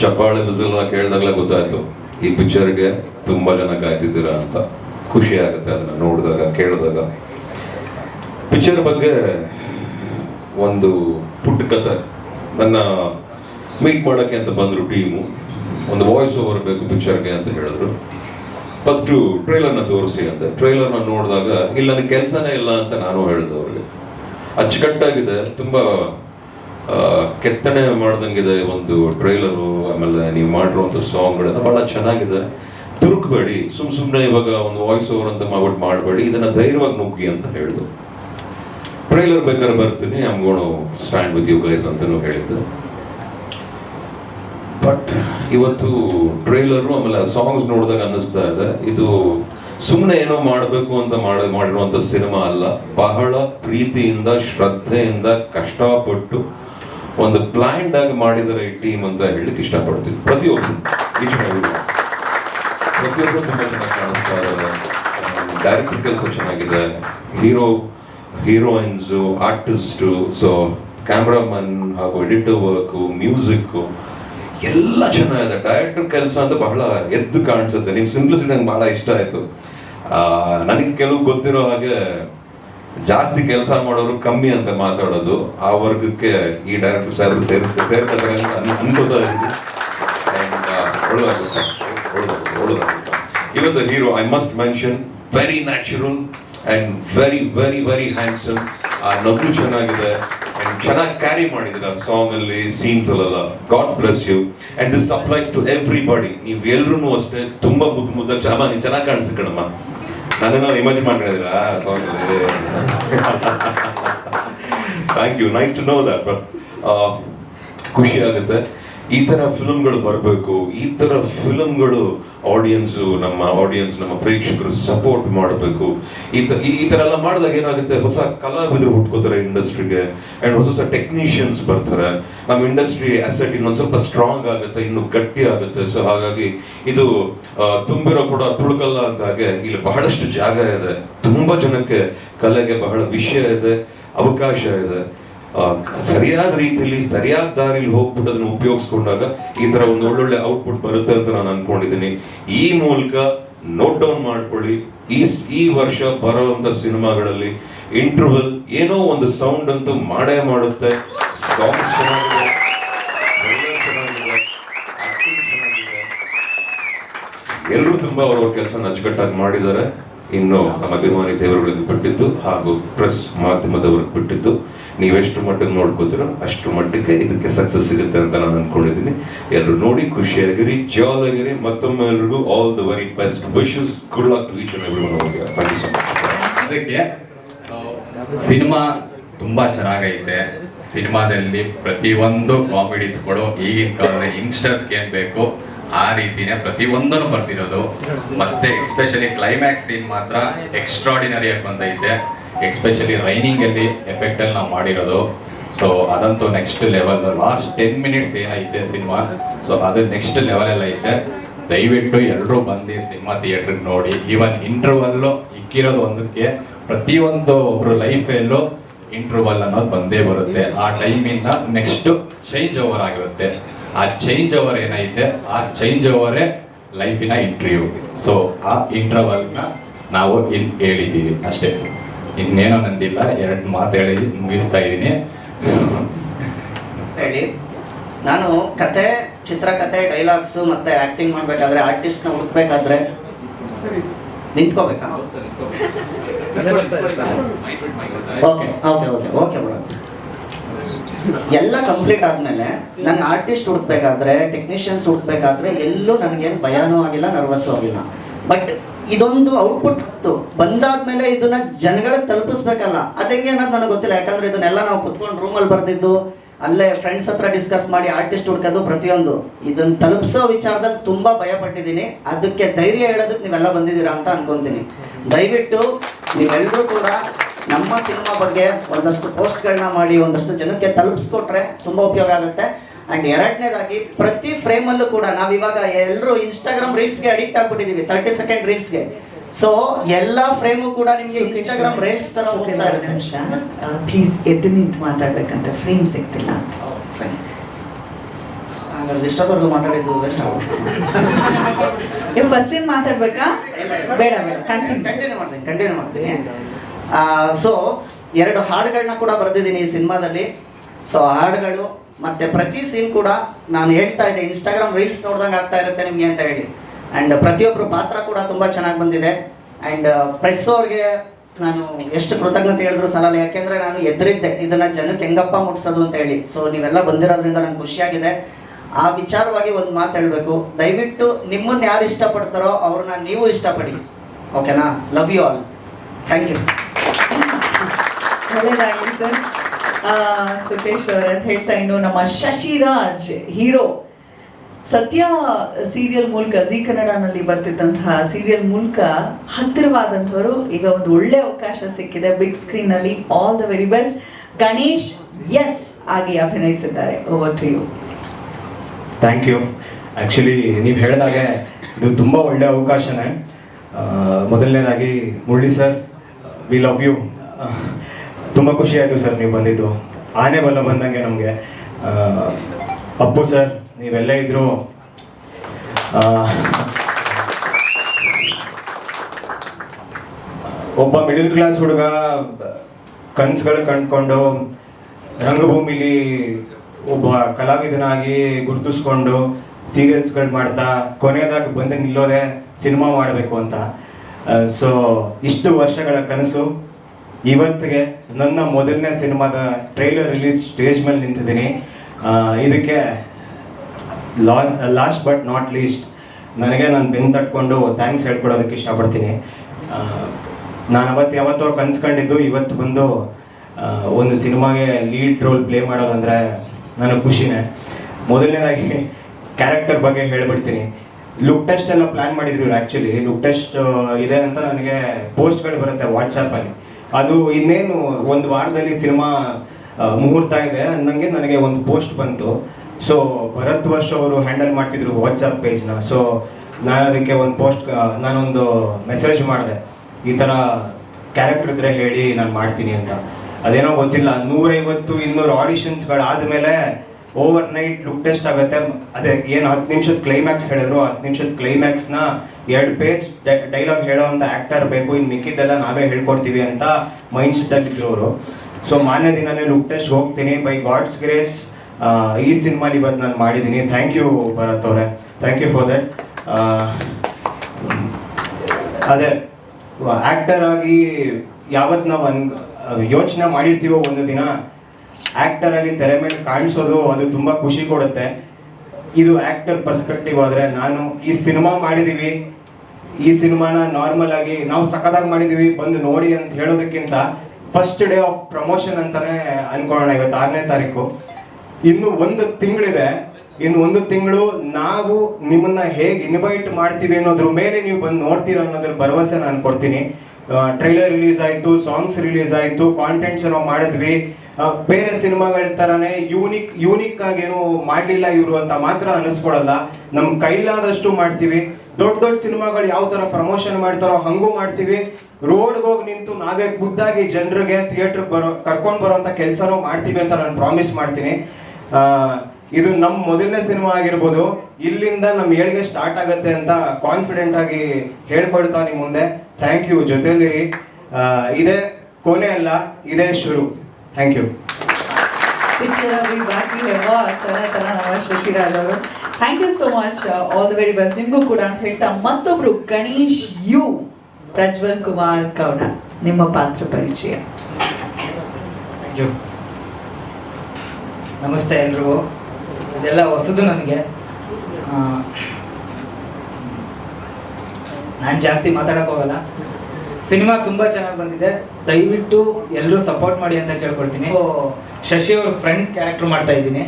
ಚಪ್ಪಾಳೆ ಬಿಸಿಲನ್ನ ಕೇಳಿದಾಗಲೇ ಗೊತ್ತಾಯ್ತು, ಈ ಪಿಕ್ಚರ್ಗೆ ತುಂಬ ಜನ ಕಾಯ್ತಿದ್ದೀರಾ ಅಂತ ಖುಷಿ ಆಗುತ್ತೆ ಅದನ್ನ ನೋಡಿದಾಗ, ಕೇಳಿದಾಗ. ಪಿಕ್ಚರ್ ಬಗ್ಗೆ ಒಂದು ಪುಟ್ಟ ಕತೆ ನನ್ನ ಮೀಟ್ ಮಾಡೋಕ್ಕೆ ಅಂತ ಬಂದರು ಟೀಮು ಒಂದು ವಾಯ್ಸ್ ಓವರ್ ಬೇಕು ಪಿಕ್ಚರ್ಗೆ ಅಂತ ಹೇಳಿದ್ರು. ಫಸ್ಟು ಟ್ರೈಲರ್ನ ತೋರಿಸಿ ಅಂತ ಟ್ರೈಲರ್ನ ನೋಡಿದಾಗ, ಇಲ್ಲ ನನಗೆ ಕೆಲಸನೇ ಇಲ್ಲ ಅಂತ ನಾನು ಹೇಳಿದೆ ಅವ್ರಿಗೆ. ಅಚ್ಚುಕಟ್ಟಾಗಿದೆ, ತುಂಬ ಕೆತ್ತನೆ ಮಾಡ್ದಂಗಿದೆ ಒಂದು ಟ್ರೈಲರು ಆಮೇಲೆ ನೀವು ಮಾಡಿರುವಂಥ ಸಾಂಗ್ಗಳೆಲ್ಲ ಭಾಳ ಚೆನ್ನಾಗಿದೆ. ತುರುಕ್ಬೇಡಿ, ಸುಮ್ ಸುಮ್ಮನೆ ಇವಾಗ ಒಂದು ವಾಯ್ಸ್ ಓವರ್ ಅಂತ ಮಾಡ್ಬಿಟ್ಟು ಮಾಡಬೇಡಿ, ಇದನ್ನು ಧೈರ್ಯವಾಗಿ ನುಗ್ಗಿ ಅಂತ ಹೇಳಿದ್ರು ಟ್ರೈಲರ್ ಬೇಕಾದ್ರೆ ಬರ್ತೀನಿ ಅಮ್ಗೋಣು ಸ್ಟ್ಯಾಂಡ್ ವಿತ್ ಯು ಗೈಸ್ ಅಂತಲೂ ಹೇಳಿದ್ದೆ. ಬಟ್ ಇವತ್ತು ಟ್ರೈಲರು ಆಮೇಲೆ ಸಾಂಗ್ಸ್ ನೋಡಿದಾಗ ಅನ್ನಿಸ್ತಾ ಇದೆ. ಇದು ಸುಮ್ಮನೆ ಏನೋ ಮಾಡಬೇಕು ಅಂತ ಮಾಡಿ, ಮಾಡಿರುವಂಥ ಸಿನಿಮಾ ಅಲ್ಲ. ಬಹಳ ಪ್ರೀತಿಯಿಂದ, ಶ್ರದ್ಧೆಯಿಂದ ಕಷ್ಟಪಟ್ಟು ಒಂದು ಪ್ಲ್ಯಾಂಡ್ ಆಗಿ ಮಾಡಿದರೆ ಈ ಟೀಮ್ ಅಂತ ಹೇಳಲಿಕ್ಕೆ ಇಷ್ಟಪಡ್ತೀವಿ ಪ್ರತಿಯೊಬ್ಬರು. ಪ್ರತಿಯೊಬ್ಬರು ತುಂಬ ಚೆನ್ನಾಗಿ ಕಾಣಿಸ್ತಾ ಇದ್ದಾರೆ. ಡೈರೆಕ್ಟರ್ ಕೆಲಸ ಚೆನ್ನಾಗಿದೆ. Hero heroines artist so cameraman ಹಾಗೂ ಎಡಿಟರ್ ವರ್ಕು ಮ್ಯೂಸಿಕ್ಕು ಎಲ್ಲ ಚೆನ್ನಾಗಿದೆ. ಡೈರೆಕ್ಟರ್ ಕೆಲಸ ಅಂತ ಬಹಳ ಎದ್ದು ಕಾಣಿಸುತ್ತೆ. ನಿಮ್ಮ ಸಿಂಪ್ಲಿಸಿಟಿ ನಂಗೆ ಬಹಳ ಇಷ್ಟ ಆಯಿತು. ನನಗೆ ಕೆಲವು ಗೊತ್ತಿರೋ ಹಾಗೆ ಜಾಸ್ತಿ ಕೆಲಸ ಮಾಡೋರು ಕಮ್ಮಿ ಅಂತ ಮಾತಾಡೋದು, ಆ ವರ್ಗಕ್ಕೆ ಈ ಡೈರೆಕ್ಟರ್ ಸರ್ ಸೇರ್ ಸೇರ್ತಾರೆ ಇವತ್ತು hero I must mention very natural and very very very handsome ಆ, ನಗು ಚೆನ್ನಾಗಿದೆ. ಚೆನ್ನಾಗಿ ಕ್ಯಾರಿ ಮಾಡಿದ್ರೆ ಸಾಂಗ್ ಅಲ್ಲಿ ಸೀನ್ಸ್ ಅಲ್ಲೆಲ್ಲ. God bless you and this applies to every body ನೀವು ಎಲ್ರೂ ಅಷ್ಟೇ ತುಂಬಾ ಮುದ್ದು ಮುದ್ದಾಗಿ ಚೆನ್ನಾಗಿ ಚೆನ್ನಾಗಿ ಕಾಣಿಸ್ತು ಕಣಮ್ಮ. ನನ್ನನ್ನು ಇಮೇಜ್ ಮಾಡ್ಕೊಂಡಿದ್ದೀರಾ? ಸಾಂಗ್ ಅಲ್ಲಿ thank you nice to know that but ಖುಷಿ ಆಗುತ್ತೆ. ಈ ತರ ಫಿಲಮ್ಗಳು ಬರಬೇಕು, ಈ ತರ ಫಿಲಮ್ಗಳು ಆಡಿಯನ್ಸು ನಮ್ಮ ಆಡಿಯನ್ಸ್ ನಮ್ಮ ಪ್ರೇಕ್ಷಕರು ಸಪೋರ್ಟ್ ಮಾಡಬೇಕು. ಈ ತ, ಈ- ತರ ಎಲ್ಲ ಮಾಡಿದಾಗ ಏನಾಗುತ್ತೆ, ಹೊಸ ಕಲಾವಿದರು ಹುಟ್ಕೋತಾರೆ ಇಂಡಸ್ಟ್ರಿಗೆ ಅಂಡ್ ಹೊಸ ಹೊಸ ಟೆಕ್ನಿಷಿಯನ್ಸ್ ಬರ್ತಾರೆ. ನಮ್ಮ ಇಂಡಸ್ಟ್ರಿ ಅಸೆಟ್ ಇನ್ನೊಂದು ಸ್ವಲ್ಪ ಸ್ಟ್ರಾಂಗ್ ಆಗುತ್ತೆ, ಇನ್ನು ಗಟ್ಟಿ ಆಗುತ್ತೆ. ಸೊ ಹಾಗಾಗಿ ಇದು ತುಂಬಿರೋ ಕೂಡ ತುಳುಕಲ್ಲ ಅಂತ ಹಾಗೆ ಇಲ್ಲಿ ಬಹಳಷ್ಟು ಜಾಗ ಇದೆ. ತುಂಬಾ ಜನಕ್ಕೆ ಕಲೆಗೆ ಬಹಳ ವಿಷಯ ಇದೆ, ಅವಕಾಶ ಇದೆ. ಸರಿಯಾದ ರೀತಿಯಲ್ಲಿ ಸರಿಯಾದ ದಾರಿಲಿ ಹೋಗ್ಬಿಟ್ಟು ಅದನ್ನು ಉಪಯೋಗಿಸ್ಕೊಂಡಾಗ ಈ ತರ ಒಂದು ಒಳ್ಳೊಳ್ಳೆ ಔಟ್ಪುಟ್ ಬರುತ್ತೆ ಅಂತ ನಾನು ಅನ್ಕೊಂಡಿದ್ದೀನಿ. ಈ ಮೂಲಕ ನೋಟ್ ಡೌನ್ ಮಾಡ್ಕೊಳ್ಳಿ. ಈ ಈ ವರ್ಷ ಬರುವಂತ ಸಿನಿಮಾಗಳಲ್ಲಿ ಇಂಟರ್ವಲ್ ಏನೋ ಒಂದು ಸೌಂಡ್ ಅಂತೂ ಮಾಡೇ ಮಾಡುತ್ತೆ. ಸಾಂಗ್. ಎಲ್ಲರೂ ತುಂಬಾ ಅವ್ರವ್ರ ಕೆಲಸ ಅಚ್ಚುಕಟ್ಟಾಗಿ ಮಾಡಿದ್ದಾರೆ. ಇನ್ನು ನಮ್ಮ ಅಭಿಮಾನಿ ದೇವರುಗಳಿಗೆ ಬಿಟ್ಟಿದ್ದು ಹಾಗೂ ಪ್ರೆಸ್ ಮಾಧ್ಯಮದವ್ರಿಗೆ ಬಿಟ್ಟಿದ್ದು. ನೀವೆಷ್ಟು ಮಟ್ಟಿಗೆ ನೋಡ್ಕೋತೀರೋ ಅಷ್ಟು ಮಟ್ಟಕ್ಕೆ ಇದಕ್ಕೆ ಸಕ್ಸಸ್ ಸಿಗುತ್ತೆ ಅಂತ ನಾನು ಅಂದ್ಕೊಂಡಿದ್ದೀನಿ ಎಲ್ಲರೂ ನೋಡಿ, ಖುಷಿಯಾಗಿರಿ ಜಾಲ್ ಆಗಿರಿ ಮತ್ತೊಮ್ಮೆ ಎಲ್ರಿಗೂ all the very best wishes good luck to each and every ಅದಕ್ಕೆ ಸಿನಿಮಾ ತುಂಬ ಚೆನ್ನಾಗೈತೆ. ಸಿನಿಮಾದಲ್ಲಿ ಪ್ರತಿಯೊಂದು ಕಾಮಿಡೀಸ್ಗಳು ಈಗಿನ ಕಾಲದ ಯಂಗ್ಸ್ಟರ್ಸ್ಗೆ ಏನು ಬೇಕು? ಆ ರೀತಿನೇ ಪ್ರತಿಯೊಂದನ್ನು ಬರ್ತಿರೋದು. ಮತ್ತೆ ಎಕ್ಸ್ಪೆಷಲಿ ಕ್ಲೈಮ್ಯಾಕ್ಸ್ ಸೀನ್ ಮಾತ್ರ ಎಕ್ಸ್ಟ್ರಾಡಿನರಿ ಆಗಿ ಬಂದೈತೆ. ಎಕ್ಸ್ಪೆಷಲಿ ರೈನಿಂಗ್ ಅಲ್ಲಿ ಎಫೆಕ್ಟ್ ಅಲ್ಲಿ ನಾವು ಮಾಡಿರೋದು. ಸೊ ಅದಂತೂ next level last ten minutes ಏನೈತೆ ಸಿನಿಮಾ ಸೊ ಅದು ನೆಕ್ಸ್ಟ್ ಲೆವೆಲ್ ಎಲ್ಲ ಐತೆ. ದಯವಿಟ್ಟು ಎಲ್ಲರೂ ಬಂದು ಸಿನಿಮಾ ಥಿಯೇಟ್ರಿಗೆ ನೋಡಿ. ಈವನ್ ಇಂಟರ್ವಲ್ಲು ಇಕ್ಕಿರೋದು ಒಂದಕ್ಕೆ ಪ್ರತಿಯೊಂದು ಒಬ್ರು ಲೈಫಲ್ಲೂ ಇಂಟರ್ವಲ್ ಅನ್ನೋದು ಬಂದೇ ಬರುತ್ತೆ. ಆ ಟೈಮಿಂದ ನೆಕ್ಸ್ಟ್ ಚೇಂಜ್ ಓವರ್ ಆಗಿರುತ್ತೆ. ಆ ಚೇಂಜ್ ಓವರ್ ಏನೈತೆ? ಆ ಚೇಂಜ್ ಓವರೇ ಲೈಫಿನ ಇಂಟರ್ವ್ಯೂ ಸೊ ಆ ಇಂಟರ್ವಲ್ನ ನಾವು ಇನ್ ಹೇಳಿದ್ದೀವಿ ಅಷ್ಟೇ. ಇನ್ನೇನೋ ನಂದಿಲ್ಲ ಎರಡು ಮಾತು ಹೇಳಿ ಮುಗಿಸ್ತಾ ಇದ್ದೀನಿ. ಹೇಳಿ. ನಾನು ಕತೆ ಚಿತ್ರಕತೆ ಡೈಲಾಗ್ಸು ಮತ್ತೆ ಆಕ್ಟಿಂಗ್ ಮಾಡಬೇಕಾದ್ರೆ ಆರ್ಟಿಸ್ಟ್ನ ಹುಡುಕ್ಬೇಕಾದ್ರೆ ನಿಂತ್ಕೋಬೇಕಾ? ಓಕೆ ಓಕೆ ಓಕೆ ಓಕೆ ಬರುತ್ತೆ ಎಲ್ಲ ಕಂಪ್ಲೀಟ್ ಆದಮೇಲೆ ನನಗೆ ಆರ್ಟಿಸ್ಟ್ ಹುಡುಕ್ಬೇಕಾದ್ರೆ ಟೆಕ್ನಿಷಿಯನ್ಸ್ ಹುಡುಕ್ಬೇಕಾದ್ರೆ ಎಲ್ಲೂ ನನಗೇನು ಭಯನೂ ಆಗಿಲ್ಲ ನರ್ವಸ್ಸೂ ಆಗಿಲ್ಲ. ಬಟ್ ಇದೊಂದು ಔಟ್ಪುಟ್ ಬಂದಾದ್ಮೇಲೆ ಇದನ್ನ ಜನಗಳಿಗೆ ತಲುಪಿಸ್ಬೇಕಲ್ಲ. ಅದಕ್ಕೆ ಅನ್ನೋದು ನನಗೆ ಗೊತ್ತಿಲ್ಲ. ಯಾಕಂದ್ರೆ ಇದನ್ನೆಲ್ಲ ನಾವು ಕುತ್ಕೊಂಡು ರೂಮಲ್ಲಿ ಬರ್ದಿದ್ದು, ಅಲ್ಲೇ ಫ್ರೆಂಡ್ಸ್ ಹತ್ರ ಡಿಸ್ಕಸ್ ಮಾಡಿ ಆರ್ಟಿಸ್ಟ್ ಹುಡ್ಕೋದು ಪ್ರತಿಯೊಂದು. ಇದನ್ನ ತಲುಪಿಸೋ ವಿಚಾರದಲ್ಲಿ ತುಂಬಾ ಭಯ ಪಟ್ಟಿದ್ದೀನಿ. ಅದಕ್ಕೆ ಧೈರ್ಯ ಹೇಳೋದಕ್ಕೆ ನೀವೆಲ್ಲ ಬಂದಿದ್ದೀರಾ ಅಂತ ಅನ್ಕೊಂತೀನಿ. ದಯವಿಟ್ಟು ನೀವೆಲ್ಲರೂ ಕೂಡ ನಮ್ಮ ಸಿನಿಮಾ ಬಗ್ಗೆ ಒಂದಷ್ಟು ಪೋಸ್ಟ್ಗಳನ್ನ ಮಾಡಿ ಒಂದಷ್ಟು ಜನಕ್ಕೆ ತಲುಪಿಸ್ಕೊಟ್ರೆ ತುಂಬಾ ಉಪಯೋಗ ಆಗುತ್ತೆ. ಅಂಡ್ ಎರಡನೇದಾಗಿ ಪ್ರತಿ ಫ್ರೇಮಲ್ಲೂ ಕೂಡ ನಾವಿವಾಗ ಎಲ್ಲರೂ ಇನ್ಸ್ಟಾಗ್ರಾಮ್ ರೀಲ್ಸ್ಗೆ ಅಡಿಕ್ಟ್ ಆಗ್ಬಿಟ್ಟಿದೀವಿ ತರ್ಟಿ ಸೆಕೆಂಡ್ ರೀಲ್ಸ್ಗೆ ಸೊ ಎಲ್ಲಾ ಫ್ರೇಮು ಕೂಡ ನಿಮಗೆ ಇನ್ಸ್ಟಾಗ್ರಾಮ್ ರೀಲ್ಸ್ ತರ ಹೋಗ್ತಾ ಇರುತ್ತೆ. ನಿಮಿಷ. ಪ್ಲೀಸ್ ಎದ್ದು ನಿಂತು ಮಾತಾಡ್ಬೇಕಂತ ಫ್ರೇಮ್ ಸಿಗ್ತಿಲ್ಲ ಓಕೆ ಫೈನ್ ಹಾಗಾದ್ರೆ ಇಷ್ಟೊತ್ತವರೆಗೂ ಮಾತಾಡಿದ್ದು ವೇಸ್ಟ್ ಆಗುತ್ತೆ ನೀವು ಫಸ್ಟ್ ಏನ್ ಮಾತಾಡ್ಬೇಕಾ? ಬೇಡ ಬೇಡ. ಕಂಟಿನ್ಯೂ ಕಂಟಿನ್ಯೂ ಮಾಡ್ತೀನಿ ಕಂಟಿನ್ಯೂ ಮಾಡ್ತೀನಿ. ಸೊ ಎರಡು ಹಾಡುಗಳನ್ನ ಕೂಡ ಬರೆದಿದ್ದೀನಿ ಈ ಸಿನಿಮಾದಲ್ಲಿ. ಸೊ ಹಾಡುಗಳು ಮತ್ತೆ ಪ್ರತಿ ಸೀನ್ ಕೂಡ ನಾನು ಹೇಳ್ತಾ ಇದ್ದೆ ಇನ್ಸ್ಟಾಗ್ರಾಮ್ ರೀಲ್ಸ್ ನೋಡ್ದಂಗೆ ಆಗ್ತಾ ಇರುತ್ತೆ ನಿಮಗೆ ಅಂತ ಹೇಳಿ. ಆ್ಯಂಡ್ ಪ್ರತಿಯೊಬ್ಬರು ಪಾತ್ರ ಕೂಡ ತುಂಬ ಚೆನ್ನಾಗಿ ಬಂದಿದೆ. ಆ್ಯಂಡ್ ಪ್ರೆಸ್ ಅವ್ರಿಗೆ ನಾನು ಎಷ್ಟು ಕೃತಜ್ಞತೆ ಹೇಳಿದ್ರು ಸಲಲ್ಲ, ಯಾಕೆಂದರೆ ನಾನು ಎದುರಿದ್ದೆ, ಇದನ್ನು ಜನಕ್ಕೆ ಹೆಂಗಪ್ಪ ಮುಟ್ಸೋದು ಅಂತ ಹೇಳಿ. ಸೊ ನೀವೆಲ್ಲ ಬಂದಿರೋದ್ರಿಂದ ನಂಗೆ ಖುಷಿಯಾಗಿದೆ. ಆ ವಿಚಾರವಾಗಿ ಒಂದು ಮಾತು ಹೇಳಬೇಕು. ದಯವಿಟ್ಟು ನಿಮ್ಮನ್ನು ಯಾರು ಇಷ್ಟಪಡ್ತಾರೋ ಅವ್ರನ್ನ ನೀವು ಇಷ್ಟಪಡಿ. ಓಕೆನಾ love you all thank you ಒಳ್ಳೇದಾಗಲಿ ಸರ್. ಸುಖೇಶ್ ಅಂತ ಹೇಳ್ತಾ ಇನ್ನು ನಮ್ಮ ಶಶಿರಾಜ್ ಹೀರೋ. ಸತ್ಯ ಸೀರಿಯಲ್ ಮೂಲಕ ಜಿ ಕನ್ನಡನಲ್ಲಿ ಬರ್ತಿದ್ದಂತಹ ಸೀರಿಯಲ್ ಮೂಲಕ ಹತ್ತಿರವಾದಂಥವರು ಈಗ ಒಂದು ಒಳ್ಳೆ ಅವಕಾಶ ಸಿಕ್ಕಿದೆ. Big ಸ್ಕ್ರೀನಲ್ಲಿ all the very best Ganesh S ಆಗಿ ಅಭಿನಯಿಸಿದ್ದಾರೆ. Over to you thank you actually ನೀವು ಹೇಳಿದಾಗೆ ಇದು ತುಂಬ ಒಳ್ಳೆಯ ಅವಕಾಶನೇ. ಮೊದಲನೇದಾಗಿ Murali sir we love you ತುಂಬ ಖುಷಿ ಆಯಿತು ಸರ್ ನೀವು ಬಂದಿದ್ದು. ಆನೆ ಬಲ ಬಂದಂಗೆ ನಮಗೆ. ಅಪ್ಪು ಸರ್ ನೀವೆಲ್ಲ ಇದ್ರು ಆ, ಒಬ್ಬ ಮಿಡಿಲ್ ಕ್ಲಾಸ್ ಹುಡುಗ ಕನ್ಸುಗಳು ಕಂಡ್ಕೊಂಡು ರಂಗಭೂಮಿಲಿ ಒಬ್ಬ ಕಲಾವಿದನಾಗಿ ಗುರುತಿಸ್ಕೊಂಡು ಸೀರಿಯಲ್ಸ್ಗಳು ಮಾಡ್ತಾ ಕೊನೆಯದಾಗಿ ಬಂದು ನಿಲ್ಲೋದೆ ಸಿನಿಮಾ ಮಾಡಬೇಕು ಅಂತ. ಸೊ ಇಷ್ಟು ವರ್ಷಗಳ ಕನಸು ಇವತ್ತಿಗೆ ನನ್ನ ಮೊದಲನೇ ಸಿನಿಮಾದ ಟ್ರೈಲರ್ ರಿಲೀಸ್ ಸ್ಟೇಜ್ ಮೇಲೆ ನಿಂತಿದ್ದೀನಿ. ಇದಕ್ಕೆ ಲಾ, ಲಾಸ್ಟ್ ಬಟ್ ನಾಟ್ ಲೀಸ್ಟ್, ನನಗೆ ನಾನು ಬೆನ್ ತಟ್ಕೊಂಡು ಥ್ಯಾಂಕ್ಸ್ ಹೇಳ್ಕೊಡೋದಕ್ಕೆ ಇಷ್ಟಪಡ್ತೀನಿ. ನಾನು ಅವತ್ತು ಯಾವತ್ತೋ ಕನ್ಸ್ಕೊಂಡಿದ್ದು, ಇವತ್ತು ಬಂದು ಒಂದು ಸಿನಿಮಾಗೆ ಲೀಡ್ ರೋಲ್ ಪ್ಲೇ ಮಾಡೋದಂದರೆ ನನಗೆ ಖುಷಿನೇ. ಮೊದಲನೇದಾಗಿ ಕ್ಯಾರೆಕ್ಟರ್ ಬಗ್ಗೆ ಹೇಳ್ಬಿಡ್ತೀನಿ. ಲುಕ್ ಟೆಸ್ಟ್ ಎಲ್ಲ ಪ್ಲ್ಯಾನ್ ಮಾಡಿದ್ರು ಆ್ಯಕ್ಚುಲಿ ಲುಕ್ ಟೆಸ್ಟ್ ಇದೆ ಅಂತ ನನಗೆ ಪೋಸ್ಟ್ಗಳು ಬರುತ್ತೆ ವಾಟ್ಸಪ್ಪಲ್ಲಿ. ಅದು ಇನ್ನೇನು ಒಂದು ವಾರದಲ್ಲಿ ಸಿನಿಮಾ ಮುಹೂರ್ತ ಇದೆ ಅನ್ನಂಗೆ ನನಗೆ ಒಂದು ಪೋಸ್ಟ್ ಬಂತು. ಸೊ ಭರತ್ ವರ್ಷ ಅವರು ಹ್ಯಾಂಡಲ್ ಮಾಡ್ತಿದ್ರು ವಾಟ್ಸಪ್ ಪೇಜ್ನ ಸೊ ನಾನು ಅದಕ್ಕೆ ಒಂದು ಪೋಸ್ಟ್ ನಾನೊಂದು ಮೆಸೇಜ್ ಮಾಡಿದೆ. ಈ ಥರ ಕ್ಯಾರೆಕ್ಟರ್ ಇದ್ರೆ ಹೇಳಿ ನಾನು ಮಾಡ್ತೀನಿ ಅಂತ. ಅದೇನೋ ಗೊತ್ತಿಲ್ಲ, ನೂರೈವತ್ತು, ಇನ್ನೂರು ಆದ್ಮೇಲೆ ಓವರ್ ನೈಟ್ ಲುಕ್ ಟೆಸ್ಟ್ ಆಗುತ್ತೆ. ಅದೇ, ಏನು ಹತ್ತು ನಿಮಿಷದ ಕ್ಲೈಮ್ಯಾಕ್ಸ್ ಹೇಳಿದ್ರು, ಹತ್ತು ನಿಮಿಷದ ಕ್ಲೈಮ್ಯಾಕ್ಸ್ನ ಎರಡು ಪೇಜ್ ಡೈಲಾಗ್ ಹೇಳೋವಂಥ ಆ್ಯಕ್ಟರ್ ಬೇಕು. ಇನ್ನು ಮಿಕ್ಕಿದ್ದೆಲ್ಲ ನಾವೇ ಹೇಳ್ಕೊಡ್ತೀವಿ ಅಂತ ಮೈಂಡ್ ಸೆಟ್ಟಲ್ಲಿದ್ರು ಅವರು ಸೊ ಮಾನ್ಯ ದಿನನೇ ಲುಕ್ ಟೆಸ್ಟ್ ಹೋಗ್ತೀನಿ ಬೈ ಗಾಡ್ಸ್ ಗ್ರೇಸ್ ಈ ಸಿನಿಮಾಲಿ ಇವತ್ತು ನಾನು ಮಾಡಿದ್ದೀನಿ ಥ್ಯಾಂಕ್ ಯು ಭರತ್ ಅವರೇ. ಥ್ಯಾಂಕ್ ಯು ಫಾರ್ ದಟ್ ಅದೇ ಆಕ್ಟರ್ ಆಗಿ ಯಾವತ್ತು ನಾವು ಅನ್, ಯೋಚನೆ ಮಾಡಿರ್ತೀವೋ ಒಂದು ದಿನ ಆಕ್ಟರ್ ಆಗಿ ತೆರೆ ಮೇಲೆ ಕಾಣಿಸೋದು ಅದು ತುಂಬ ಖುಷಿ ಕೊಡುತ್ತೆ. ಇದು ಆಕ್ಟರ್ ಪರ್ಸ್ಪೆಕ್ಟಿವ್ ಆದರೆ ನಾನು ಈ ಸಿನಿಮಾ ಮಾಡಿದೀವಿ. ಈ ಸಿನಿಮಾನ ನಾರ್ಮಲ್ ಆಗಿ ನಾವು ಸಖತ್ತಾಗಿ ಮಾಡಿದೀವಿ, ಬಂದು ನೋಡಿ ಅಂತ ಹೇಳೋದಕ್ಕಿಂತ ಫಸ್ಟ್ ಡೇ ಆಫ್ ಪ್ರಮೋಷನ್ ಅಂತಾನೆ ಅನ್ಕೊಳ್ಳೋಣ ಇವತ್ತು ಆರನೇ ತಾರೀಕು. ಇನ್ನು ಒಂದು ತಿಂಗಳಿದೆ. ಇನ್ನು ಒಂದು ತಿಂಗಳು ನಾವು ನಿಮ್ಮನ್ನ ಹೇಗೆ ಇನ್ವೈಟ್ ಮಾಡ್ತೀವಿ ಅನ್ನೋದ್ರ ಮೇಲೆ ನೀವು ಬಂದು ನೋಡ್ತೀರಾ ಅನ್ನೋದ್ರ ಭರವಸೆ ನಾನು ಕೊಡ್ತೀನಿ. ಟ್ರೈಲರ್ ರಿಲೀಸ್ ಆಯಿತು ಸಾಂಗ್ಸ್ ರಿಲೀಸ್ ಆಯಿತು ಕಾಂಟೆಂಟ್ಸ್ ಏನೋ ಮಾಡಿದ್ವಿ. ಬೇರೆ ಸಿನಿಮಾಗಳ ಥರನೇ ಯೂನಿಕ್ ಯೂನಿಕ್ ಆಗೇನು ಮಾಡ್ಲಿಲ್ಲ ಇವರು ಅಂತ ಮಾತ್ರ ಅನಿಸ್ಕೊಳಲ್ಲ. ನಮ್ ಕೈಲಾದಷ್ಟು ಮಾಡ್ತೀವಿ. ದೊಡ್ಡ ದೊಡ್ಡ ಸಿನಿಮಾಗಳು ಯಾವ ತರ ಪ್ರಮೋಷನ್ ಮಾಡ್ತಾರೋ ಹಂಗೂ ಮಾಡ್ತೀವಿ. ರೋಡ್ ಹೋಗಿ ನಿಂತು ನಾವೇ ಖುದ್ದಾಗಿ ಜನರಿಗೆ ಥಿಯೇಟರ್ ಬರೋ, ಕರ್ಕೊಂಡು ಬರೋಂಥ ಕೆಲಸನೂ ಮಾಡ್ತೀವಿ ಅಂತ ನಾನು ಪ್ರಾಮಿಸ್ ಮಾಡ್ತೀನಿ. ಇದು ನಮ್ಮ ಮೊದಲನೇ ಸಿನಿಮಾ ಆಗಿರ್ಬೋದು. ಇಲ್ಲಿಂದ ನಮ್ಮ ಏಳಿಗೆ ಸ್ಟಾರ್ಟ್ ಆಗುತ್ತೆ ಅಂತ ಕಾನ್ಫಿಡೆಂಟ್ ಆಗಿ ಹೇಳ್ಕೊಳ್ತಾ ನಿಮ್ಮ ಮುಂದೆ. ಥ್ಯಾಂಕ್ ಯು ಜೊತೆಲಿರಿ. ಇದೇ ಕೊನೆ ಅಲ್ಲ, ಇದೇ ಶುರು. ಥ್ಯಾಂಕ್ ಯು ಪಿಕ್ಚರ್ ಆಗಿ ಬಾಕಿ ಸರ ತರ ನಮ್ಮ ಶಶಿರಾಜ್ ಅವರು. Thank you so much all the very best ನಿಮಗೂ ಕೂಡ ಅಂತ ಹೇಳ್ತಾ ಮತ್ತೊಬ್ರು ಗಣೇಶ್ ಯು ಪ್ರಜ್ವಲ್ ಕುಮಾರ್ ಗೌಡ ನಿಮ್ಮ ಪಾತ್ರ ಪರಿಚಯ. ನಮಸ್ತೆ ಎಲ್ರಿಗೂ. ಇದೆಲ್ಲ ಹೊಸದು ನನಗೆ. ನಾನು ಜಾಸ್ತಿ ಮಾತಾಡೋಕ್ಕೋಗಲ್ಲ ಸಿನಿಮಾ ತುಂಬ ಚೆನ್ನಾಗಿ ಬಂದಿದೆ. ದಯವಿಟ್ಟು ಎಲ್ಲರೂ ಸಪೋರ್ಟ್ ಮಾಡಿ ಅಂತ ಕೇಳ್ಕೊಳ್ತೀನಿ. ಶಶಿ ಅವ್ರ ಫ್ರೆಂಡ್ ಕ್ಯಾರೆಕ್ಟರ್ ಮಾಡ್ತಾ ಇದ್ದೀನಿ.